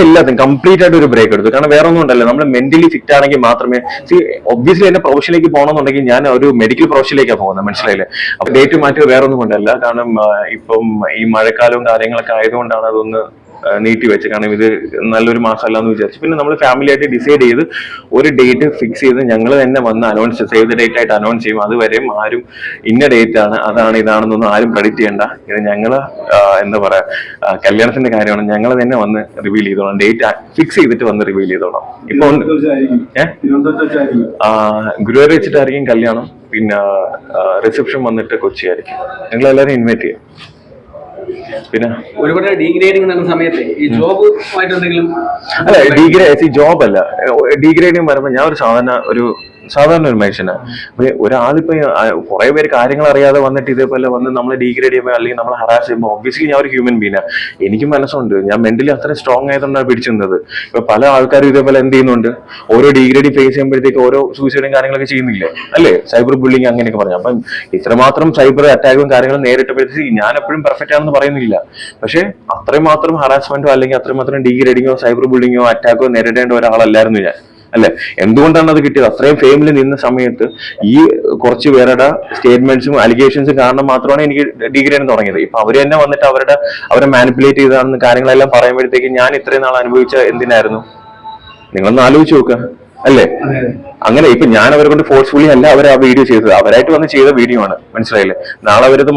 എല്ലാത്തിനും കംപ്ലീറ്റ് ആയിട്ട് ഒരു ബ്രേക്ക് എടുത്തു. കാരണം വേറെ ഒന്നും ഉണ്ടല്ലോ. നമ്മൾ മെന്റലി ഫിറ്റ് ആണെങ്കിൽ മാത്രമേ ഒബ്വിയസ്ലി എന്റെ പ്രൊഫഷനിലേക്ക് പോകണമെന്നുണ്ടെങ്കിൽ ഞാൻ ഒരു മെഡിക്കൽ പ്രൊഫഷനിലേക്കാണ് പോകുന്നത്. മനസ്സിലായില്ലേ? അപ്പൊ ഡേറ്റ് മാറ്റി വേറെ ഒന്നും കൊണ്ടല്ല. കാരണം ഇപ്പം ഈ മഴക്കാലവും കാര്യങ്ങളൊക്കെ ആയതുകൊണ്ടാണ് അതൊന്ന് ആ, നീട്ടി വെച്ച്. കാരണം ഇത് നല്ലൊരു മാസമല്ല എന്ന് വിചാരിച്ചു. പിന്നെ നമ്മൾ ഫാമിലി ആയിട്ട് ഡിസൈഡ് ചെയ്ത് ഒരു ഡേറ്റ് ഫിക്സ് ചെയ്ത് ഞങ്ങൾ തന്നെ വന്ന് അനൗൺസ് സേവ് ദ ഡേറ്റ് ആയിട്ട് അനൗൺസ് ചെയ്യും. അതുവരെയും ആരും ഇന്ന ഡേറ്റ് ആണ് അതാണ് ഇതാണെന്നൊന്നും ആരും പ്രഡിക്റ്റ് ചെയ്യണ്ട. ഇത് ഞങ്ങൾ എന്താ പറയുക കല്യാണത്തിന്റെ കാര്യമാണ്. ഞങ്ങൾ തന്നെ വന്ന് റിവീൽ ചെയ്തോളാം. ഡേറ്റ് ഫിക്സ് ചെയ്തിട്ട് വന്ന് റിവീൽ ചെയ്തോളാം. ഇപ്പൊ. ഗുരുവായൂർ വെച്ചിട്ടായിരിക്കും കല്യാണം. പിന്നെ റിസപ്ഷൻ വന്നിട്ട് കൊച്ചി ആയിരിക്കും നിങ്ങൾ എല്ലാവരും ഇൻവൈറ്റ് ചെയ്യാം. പിന്നെ? ഒരുപാട് ഡീഗ്രേഡിംഗ് നടന്ന സമയത്ത് ഈ ജോബ് ആയിട്ട് എന്തെങ്കിലും അല്ല ഡിഗ്രേഡ് ജോബ് അല്ല. ഡീഗ്രേഡിംഗ് വരുമ്പോൾ ഞാൻ ഒരു സാധാരണ ഒരു സാധാരണ ഒരു മനുഷ്യനാണ് അപ്പൊ ഒരാളിപ്പോ കുറെ പേര് കാര്യങ്ങൾ അറിയാതെ വന്നിട്ട് ഇതേപോലെ വന്ന് നമ്മളെ ഡീഗ്രേഡ് ചെയ്യുമ്പോൾ അല്ലെങ്കിൽ നമ്മളെ ഹറാസ് ചെയ്യുമ്പോൾ ഒബ്വിയസ്ലി ഞാൻ ഒരു ഹ്യൂമൻ ബീനാണ് എനിക്കും മനസ്സുണ്ട്. ഞാൻ മെന്റലി അത്ര സ്ട്രോങ് ആയതുകൊണ്ടാണ് പിടിച്ചിരുന്നത്. ഇപ്പൊ പല ആൾക്കാരും ഇതേപോലെ എന്ത് ചെയ്യുന്നുണ്ട്? ഓരോ ഡീഗ്രേഡ് ഫേസ് ചെയ്യുമ്പോഴത്തേക്ക് ഓരോ സൂസൈഡും കാര്യങ്ങളൊക്കെ ചെയ്യുന്നില്ലേ? അല്ലേ? സൈബർ ബുള്ളിങ് അങ്ങനെയൊക്കെ പറഞ്ഞു. അപ്പം ഇത്രമാത്രം സൈബർ അറ്റാക്കും കാര്യങ്ങളും നേരിട്ടപ്പോഴത്തേക്ക് ഞാൻ എപ്പോഴും പെർഫെക്റ്റ് ആണെന്ന് പറയുന്നില്ല. പക്ഷേ അത്രമാത്രം മാത്രം ഹറാസ്മെന്റോ അല്ലെങ്കിൽ അത്രമാത്രം ഡീഗ്രേഡിങ്ങോ ഡിഗ്രേഡിങ്ങോ സൈബർ ബുള്ളിങ്ങോ അറ്റാക്കോ നേരിടേണ്ട ഒരാളല്ലായിരുന്നു ഞാൻ. അല്ലെ? എന്തുകൊണ്ടാണ് അത് കിട്ടിയത്? അത്രയും ഫെയിമിൽ നിന്ന സമയത്ത് ഈ കുറച്ച് പേരുടെ സ്റ്റേറ്റ്മെന്റ്സും അലിഗേഷൻസും കാരണം മാത്രമാണ് എനിക്ക് ഡിഗ്രി തന്നെ തുടങ്ങിയത്. ഇപ്പൊ അവർ തന്നെ വന്നിട്ട് അവരുടെ അവരെ മാനിപ്പുലേറ്റ് ചെയ്താണെന്ന് കാര്യങ്ങളെല്ലാം പറയുമ്പോഴത്തേക്ക് ഞാൻ ഇത്രയും നാൾ അനുഭവിച്ച എന്തിനായിരുന്നു? നിങ്ങളൊന്ന് ആലോചിച്ച് നോക്കുക അല്ലേ? അങ്ങനെ ഇപ്പൊ ഞാൻ അവരെ കൊണ്ട് ഫോഴ്സ്ഫുള്ളി അല്ല അവർ ആ വീഡിയോ ചെയ്തത്. അവരായിട്ട് വന്ന് ചെയ്ത വീഡിയോ ആണ്. മനസ്സിലായില്ലേ? നാളെ അവരത്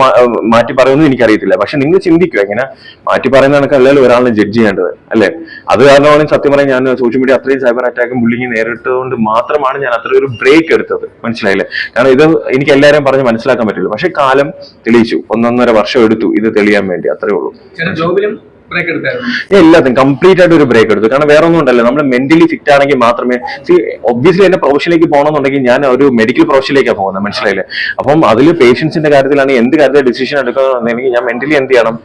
മാറ്റി പറയുമെന്ന് എനിക്കറിയത്തില്ല. പക്ഷെ നിങ്ങൾ ചിന്തിക്കുക ഇങ്ങനെ മാറ്റി പറയുന്ന കണക്ക് അല്ലെങ്കിൽ ഒരാളിനെ ജഡ്ജ് ചെയ്യേണ്ടത് അല്ലേ? അത് കാരണമാണ് സത്യം പറയാൻ ഞാൻ സോഷ്യൽ മീഡിയ അത്രയും സൈബർ അറ്റാക്കും ബുള്ളിങ് നേരിട്ടതുകൊണ്ട് മാത്രമാണ് ഞാൻ അത്ര ഒരു ബ്രേക്ക് എടുത്തത്. മനസ്സിലായില്ലേ? കാരണം ഇത് എനിക്ക് എല്ലാവരും പറഞ്ഞ് മനസ്സിലാക്കാൻ പറ്റില്ല. പക്ഷെ കാലം തെളിയിച്ചു. ഒന്നൊന്നര വർഷം എടുത്തു ഇത് തെളിയാൻ വേണ്ടി. അത്രേ ഉള്ളൂ. ജോബിലും ബ്രേക്ക് എടുത്തായിരുന്നു. എല്ലാത്തിനും കംപ്ലീറ്റ് ആയിട്ട് ഒരു ബ്രേക്ക് എടുത്തു. കാരണം വേറെ ഒന്നും ഉണ്ടല്ലോ. നമ്മൾ മെന്റലി ഫിറ്റ് ആണെങ്കിൽ മാത്രമേ ഒബ്വിയസ്ലി എന്റെ പ്രൊഫഷനിലേക്ക് പോകണമെന്നുണ്ടെങ്കിൽ ഞാൻ ഒരു മെഡിക്കൽ പ്രൊഫഷനിലേക്കാണ് പോകുന്നത്. മനസ്സിലായില്ലേ? അപ്പം അതിൽ പേഷ്യൻസിന്റെ കാര്യത്തിലാണ് എന്ത് കാര്യത്തിൽ ഡിസിഷൻ എടുക്കണമെന്നുണ്ടെങ്കിൽ ഞാൻ മെന്റലി എന്ത് ചെയ്യണം?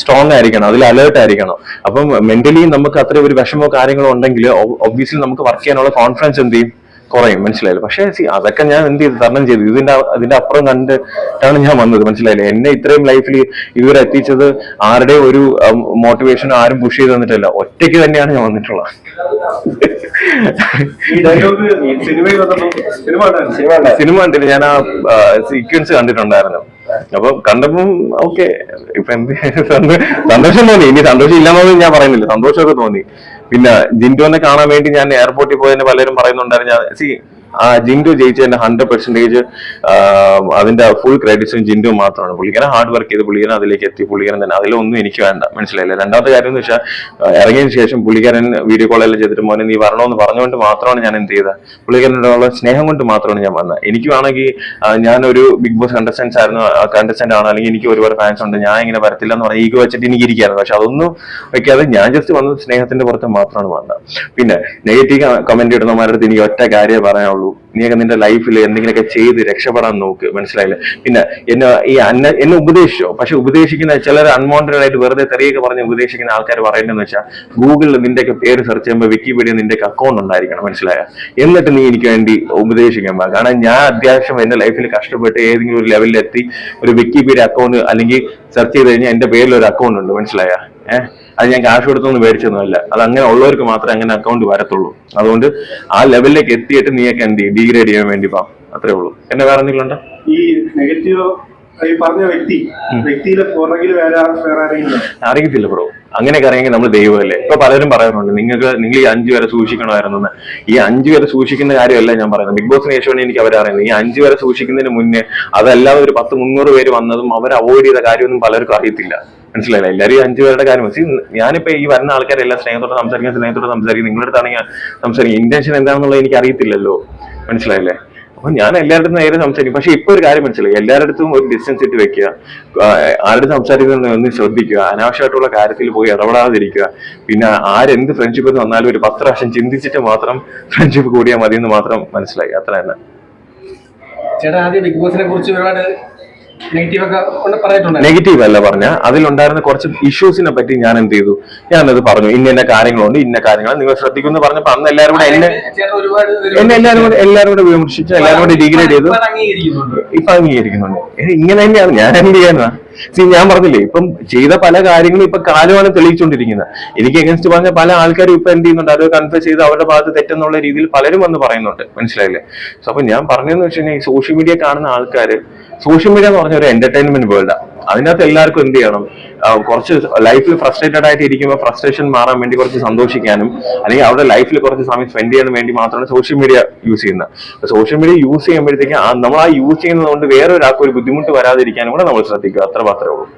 സ്ട്രോങ് ആയിരിക്കണം. അതിൽ അലേർട്ട് ആയിരിക്കണം. അപ്പം മെന്റലി നമുക്ക് അത്ര ഒരു വിഷമോ കാര്യങ്ങളോ ഉണ്ടെങ്കിൽ ഒബ്വിയസ്ലി നമുക്ക് വർക്ക് ചെയ്യാനുള്ള കോൺഫിഡൻസ് എന്ത് ചെയ്യും? കുറയും മനസ്സിലായില്ല? പക്ഷേ അതൊക്കെ ഞാൻ എന്ത് ചെയ്തു? തരണം ചെയ്തു. ഇതിന്റെ അതിന്റെ അപ്പുറം കണ്ടിട്ടാണ് ഞാൻ വന്നത് മനസ്സിലായില്ല? എന്നെ ഇത്രയും ലൈഫിൽ ഇതുവരെ എത്തിച്ചത് ആരുടെ ഒരു മോട്ടിവേഷൻ ആരും പുഷ് ചെയ്ത് തന്നിട്ടില്ല. ഒറ്റയ്ക്ക് തന്നെയാണ് ഞാൻ വന്നിട്ടുള്ളത്. സിനിമ കണ്ടില്ല സിനിമ കണ്ടിട്ട് ഞാൻ ആ സീക്വൻസ് കണ്ടിട്ടുണ്ടായിരുന്നു. അപ്പൊ കണ്ടപ്പം ഓക്കെ ഇപ്പൊ എന്ത് സന്തോഷം തോന്നി. ഇനി സന്തോഷം ഇല്ലാന്നു ഞാൻ പറയുന്നില്ല. സന്തോഷമൊക്കെ തോന്നി. പിന്നെ ജിൻഡോനെ കാണാൻ വേണ്ടി ഞാൻ എയർപോർട്ടിൽ പോയതിന് പലരും പറയുന്നുണ്ടായിരുന്നു. ഞാൻ സി ആ ജിൻഡു ജയിച്ചതിന്റെ ഹൺഡ്രഡ് പെർസെന്റേജ് അതിന്റെ ഫുൾ ക്രെഡിറ്റ്സും ജിൻഡു മാത്രമാണ്. പുള്ളിക്കാരൻ ഹാർഡ് വർക്ക് ചെയ്ത് പുള്ളിക്കാരൻ അതിലേക്ക് എത്തി. പുള്ളിക്കാരൻ തന്നെ അതിലൊന്നും എനിക്ക് വേണ്ട. മനസ്സിലായില്ല? രണ്ടാമത്തെ കാര്യം എന്ന് വെച്ചാൽ ഇറങ്ങിയതിനു ശേഷം പുള്ളിക്കാരൻ വീഡിയോ കോളെല്ലാം ചെയ്തിട്ട് മോനെ നീ വരണമെന്ന് പറഞ്ഞുകൊണ്ട് മാത്രമാണ് ഞാൻ എന്ത് ചെയ്തത്. പുള്ളിക്കാരനോടുള്ള സ്നേഹം കൊണ്ട് മാത്രമാണ് ഞാൻ വന്നത്. എനിക്ക് വേണമെങ്കിൽ ഞാനൊരു ബിഗ് ബോസ് കണ്ടസ്റ്റൻസ് ആയിരുന്നു കണ്ടസ്റ്റന്റ് ആണ്. അല്ലെങ്കിൽ എനിക്ക് ഒരുപാട് ഫാൻസ് ഉണ്ട്. ഞാൻ ഇങ്ങനെ വരത്തില്ല എന്ന് പറഞ്ഞാൽ ഈഗോ വെച്ചിട്ട് എനിക്ക് ഇരിക്കായിരുന്നു. പക്ഷെ അതൊന്നും വെക്കാതെ ഞാൻ ജസ്റ്റ് വന്നത് സ്നേഹത്തിന്റെ പുറത്ത് മാത്രമാണ് വന്നത്. പിന്നെ നെഗറ്റീവ് കമന്റ് ഇടുന്നവരുടെ അടുത്ത് എനിക്ക് ഒറ്റ കാര്യമേ പറയാനുള്ളൂ നീയൊക്കെ നിന്റെ ലൈഫിൽ എന്തെങ്കിലുമൊക്കെ ചെയ്ത് രക്ഷപ്പെടാൻ നോക്ക്. മനസ്സിലായില്ലേ? പിന്നെ എന്നെ ഈ അന്ന എന്നെ ഉപദേശിച്ചോ? പക്ഷെ ഉപദേശിക്കുന്ന ചിലർ അൺവാണ്ടഡ് ആയിട്ട് വെറുതെ തെറിയൊക്കെ പറഞ്ഞ് ഉപദേശിക്കുന്ന ആൾക്കാർ പറയേണ്ടതെന്ന് വെച്ചാൽ ഗൂഗിളിൽ നിന്റെയൊക്കെ പേര് സെർച്ച് ചെയ്യുമ്പോൾ വിക്കിപീഡിയ നിന്റെയൊക്കെ അക്കൗണ്ട് ഉണ്ടായിരിക്കണം. മനസ്സിലായ? എന്നിട്ട് നീ എനിക്ക് വേണ്ടി ഉപദേശിക്കാൻ പാ കാരണം ഞാൻ അത്യാവശ്യം എന്റെ ലൈഫിൽ കഷ്ടപ്പെട്ട് ഏതെങ്കിലും ഒരു ലെവലിൽ എത്തി ഒരു വിക്കിപീഡിയ അക്കൗണ്ട് അല്ലെങ്കിൽ സെർച്ച് ചെയ്ത് കഴിഞ്ഞാൽ എന്റെ പേരിൽ ഒരു അക്കൗണ്ട് ഉണ്ട്. മനസ്സിലായ? ഏഹ്? അത് ഞാൻ ക്യാഷ് കൊടുത്തൊന്നും മേടിച്ചൊന്നുമല്ല. അത് അങ്ങനെ ഉള്ളവർക്ക് മാത്രമേ അങ്ങനെ അക്കൗണ്ട് വരത്തുള്ളൂ. അതുകൊണ്ട് ആ ലെവലിലേക്ക് എത്തിയിട്ട് നീയൊക്കെ എന്ത് ചെയ്യും? ഡീഗ്രേഡ് ചെയ്യാൻ വേണ്ടി പാ. അത്രേ ഉള്ളൂ. എന്നെ വേറെ എന്തെങ്കിലും ഈ നെഗറ്റീവ് ഈ പറഞ്ഞ വ്യക്തി വ്യക്തിയിലെ പുറകിൽ വേറെ ആരെങ്കിലും അറിയത്തില്ല ബ്രോ അങ്ങനെയൊക്കെ അറിയാമെങ്കിൽ നമ്മൾ ദൈവമല്ലേ? ഇപ്പൊ പലരും പറയുന്നുണ്ട് നിങ്ങൾക്ക് നിങ്ങൾ ഈ അഞ്ചു വരെ സൂക്ഷിക്കണമായിരുന്നു. ഈ അഞ്ചു വരെ സൂക്ഷിക്കുന്ന കാര്യമല്ല ഞാൻ പറയുന്നത്. ബിഗ് ബോസിന് ശേഷമാണ് എനിക്ക് അവരറിയുന്നത് ഈ അഞ്ചു വരെ സൂക്ഷിക്കുന്നതിന് മുന്നേ അതല്ലാതെ ഒരു പത്ത് മുന്നൂറ് പേര് വന്നതും അവർ അവോയ്ഡ് ചെയ്ത കാര്യമൊന്നും പലർക്കും അറിയത്തില്ല. മനസ്സിലായില്ല? എല്ലാവരും അഞ്ചു പേരുടെ കാര്യം See, ഞാനിപ്പോ ഈ വരുന്ന ആൾക്കാരെ ആൾക്കാരെല്ലാം സ്നേഹത്തോടെ സംസാരിക്കാൻ സ്നേഹത്തോടെ സംസാരിക്കും നിങ്ങളുടെ അടുത്താണെങ്കിൽ സംസാരിക്കും. ഇന്റൻഷൻ എന്താണെന്നുള്ളത് എനിക്ക് അറിയത്തില്ലല്ലോ. മനസ്സിലായില്ലേ? അപ്പൊ ഞാൻ എല്ലാവരുടെ നേരെ സംസാരിക്കും. പക്ഷെ ഇപ്പൊ ഒരു കാര്യം മനസ്സിലായി. എല്ലാവരുടെ അടുത്തും ഒരു ഡിസ്റ്റൻസ് ഇട്ട് വെക്കുക. ആരുടെ സംസാരിക്കുന്ന ഒന്ന് ശ്രദ്ധിക്കുക. അനാവശ്യമായിട്ടുള്ള കാര്യത്തിൽ പോയി ഇടപെടാതിരിക്കുക. പിന്നെ ആരെന്ത് ഫ്രണ്ട്ഷിപ്പ് എന്ന് വന്നാലും ഒരു പത്ത് പ്രാവശ്യം ചിന്തിച്ചിട്ട് മാത്രം ഫ്രണ്ട്ഷിപ്പ് കൂടിയാൽ മതി എന്ന് മാത്രം മനസ്സിലായി. അത്ര തന്നെ ചേട്ടാ ആദ്യം ബിഗ് ബോസിനെ കുറിച്ച് ഒരുപാട് നെഗറ്റീവ് അല്ല പറഞ്ഞ അതിലുണ്ടായിരുന്ന കുറച്ച് ഇഷ്യൂസിനെ പറ്റി ഞാൻ എന്ത് ചെയ്തു ഞാൻ അത് പറഞ്ഞു ഇന്ന ഇന്ന കാര്യങ്ങളുണ്ട് ഇന്ന കാര്യങ്ങൾ നിങ്ങൾ ശ്രദ്ധിക്കുന്നു പറഞ്ഞപ്പോ അന്ന് എല്ലാവരും കൂടെ എന്നെ എന്നെ എല്ലാവരും കൂടെ എല്ലാവരും കൂടെ വിമർശിച്ചു എല്ലാവരും കൂടെ ഡിഗ്രേഡ് ചെയ്തു ഇപ്പൊ അംഗീകരിക്കുന്നുണ്ട് ഇപ്പൊ അംഗീകരിക്കുന്നുണ്ട് ഇങ്ങനെ തന്നെയാണ് ഞാൻ എന്ത് ചെയ്യാനാ സി ഞാൻ പറഞ്ഞില്ലേ ഇപ്പം ചെയ്ത പല കാര്യങ്ങളും ഇപ്പൊ കാലമാണ് തെളിയിച്ചുകൊണ്ടിരിക്കുന്നത് എനിക്ക് എഗൻസ്റ്റ് പറഞ്ഞ പല ആൾക്കാരും ഇപ്പൊ എന്ത് ചെയ്യുന്നുണ്ട്? അത് കൺഫ്യൂസ് ചെയ്ത് അവരുടെ ഭാഗത്ത് തെറ്റെന്നുള്ള രീതിയിൽ പലരും വന്ന് പറയുന്നുണ്ട്. മനസ്സിലായില്ലേ? സോ അപ്പൊ ഞാൻ പറഞ്ഞതെന്ന് വെച്ച് കഴിഞ്ഞാൽ ഈ സോഷ്യൽ മീഡിയ കാണുന്ന ആൾക്കാർ സോഷ്യൽ മീഡിയ എന്ന് പറഞ്ഞ ഒരു എന്റർടൈൻമെന്റ് വേൾഡാണ് അതിനകത്ത് എല്ലാവർക്കും എന്ത് ചെയ്യണം? കുറച്ച് ലൈഫിൽ ഫ്രസ്ട്രേറ്റഡ് ആയിട്ട് ഇരിക്കുമ്പോൾ ഫ്രസ്ട്രേഷൻ മാറാൻ വേണ്ടി കുറച്ച് സന്തോഷിക്കാനും അല്ലെങ്കിൽ അവരുടെ ലൈഫിൽ കുറച്ച് സമയം സ്പെൻഡ് ചെയ്യാൻ വേണ്ടി മാത്രമാണ് സോഷ്യൽ മീഡിയ യൂസ് ചെയ്യുന്നത്. സോഷ്യൽ മീഡിയ യൂസ് ചെയ്യുമ്പോഴത്തേക്ക് നമ്മൾ ആ യൂസ് ചെയ്യുന്നത് കൊണ്ട് വേറെ ഒരാൾക്ക് ഒരു ബുദ്ധിമുട്ട് വരാതിരിക്കാനും കൂടെ നമ്മൾ ശ്രദ്ധിക്കുക. അത്ര മാത്രമേ ഉള്ളൂ.